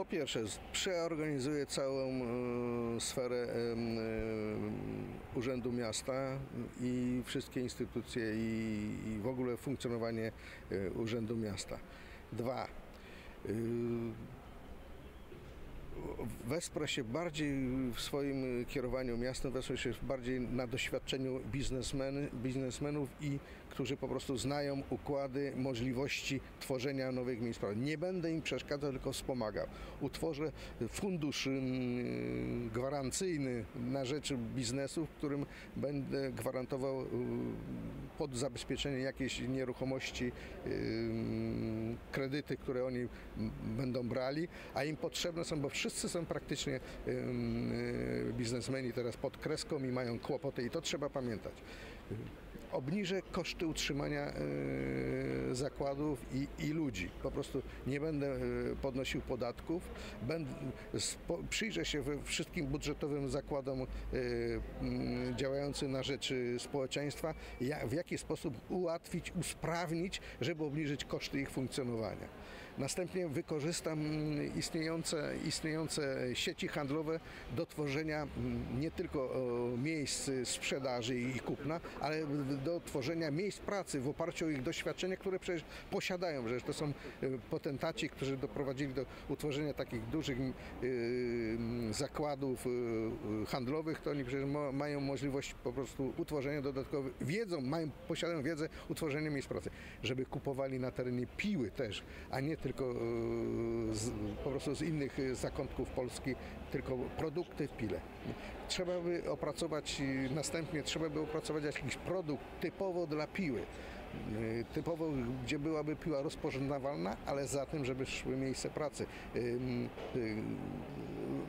Po pierwsze, przeorganizuje całą e, sferę e, Urzędu Miasta i wszystkie instytucje i, i w ogóle funkcjonowanie e, Urzędu Miasta. Dwa, y, wesprę się bardziej w swoim kierowaniu miastem, wesprę się bardziej na doświadczeniu biznesmen, biznesmenów i którzy po prostu znają układy, możliwości tworzenia nowych miejsc pracy. Nie będę im przeszkadzał, tylko wspomagał. Utworzę fundusz mm, gwarancyjny na rzecz biznesu, w którym będę gwarantował y, pod zabezpieczenie jakiejś nieruchomości ym, kredyty, które oni będą brali, a im potrzebne są, bo wszyscy są praktycznie y, biznesmeni teraz pod kreską i mają kłopoty i to trzeba pamiętać. Obniżę koszty utrzymania y, zakładów i, i ludzi. Po prostu nie będę y, podnosił podatków. Będę, spo, przyjrzę się wszystkim budżetowym zakładom mm, działającym na rzecz społeczeństwa, ja, w jaki sposób ułatwić, usprawnić, żeby obniżyć koszty ich funkcjonowania. Następnie wykorzystam mm, istniejące, istniejące sieci handlowe do tworzenia mm, nie tylko miejsc sprzedaży i kupna, ale do tworzenia miejsc pracy w oparciu o ich doświadczenie, które przecież posiadają. Przecież to są y, potentaci, którzy doprowadzili do utworzenia takich dużych y, zakładów y, y, handlowych, to oni przecież ma, mają możliwość po prostu utworzenia dodatkowych, wiedzą, mają, posiadają wiedzę utworzenia miejsc pracy, żeby kupowali na terenie piły też, a nie tylko y, z, po prostu z innych y, zakątków Polski, tylko produkty w pile. Trzeba by opracować, następnie trzeba by opracować jakiś produkt typowo dla piły. Y, Typowo, gdzie byłaby piła rozpoznawalna, ale za tym, żeby szły miejsce pracy.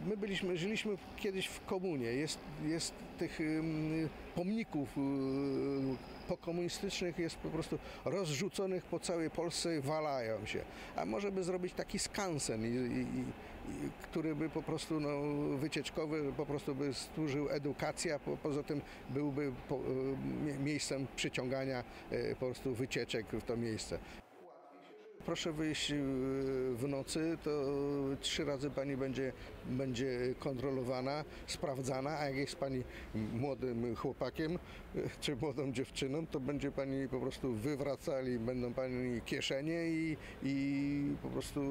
My byliśmy, żyliśmy kiedyś w komunie. Jest, jest tych pomników y, pokomunistycznych jest po prostu rozrzuconych po całej Polsce, walają się. A może by zrobić taki skansen, i, i, i, który by po prostu no, wycieczkowy, po prostu by służył edukacja, po, poza tym byłby po, y, mie- miejscem przyciągania y, po prostu wycieczek w to miejsce. Proszę wyjść y, w nocy, to trzy razy pani będzie, będzie kontrolowana, sprawdzana, a jak jest pani młodym chłopakiem y, czy młodą dziewczyną, to będzie pani po prostu wywracali, będą pani kieszenie i, i po prostu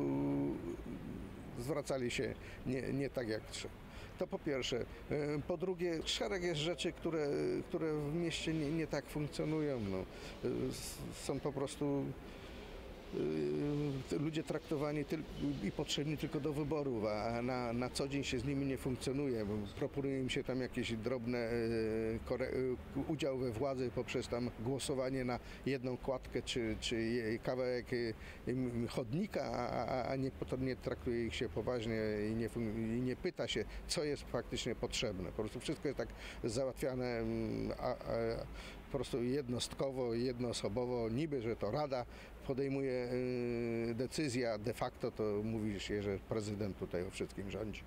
zwracali się nie, nie tak jak trzeba. To po pierwsze. E, Po drugie, szereg jest rzeczy, które, które w mieście nie, nie tak funkcjonują. No. S- Są po prostu y, ludzie traktowani i potrzebni tylko do wyborów, a na, na co dzień się z nimi nie funkcjonuje. Proponuje im się tam jakieś drobne y, y, udział we władzy poprzez tam głosowanie na jedną kładkę czy, czy kawałek y, y, chodnika, a, a, nie, nie traktuje ich się poważnie i nie, i nie pyta się, co jest faktycznie potrzebne. Po prostu wszystko jest tak załatwiane mm, a, a, po prostu jednostkowo, jednoosobowo, niby, że to Rada podejmuje y, decyzję, a de facto to mówi się, że prezydent tutaj o wszystkim rządzi.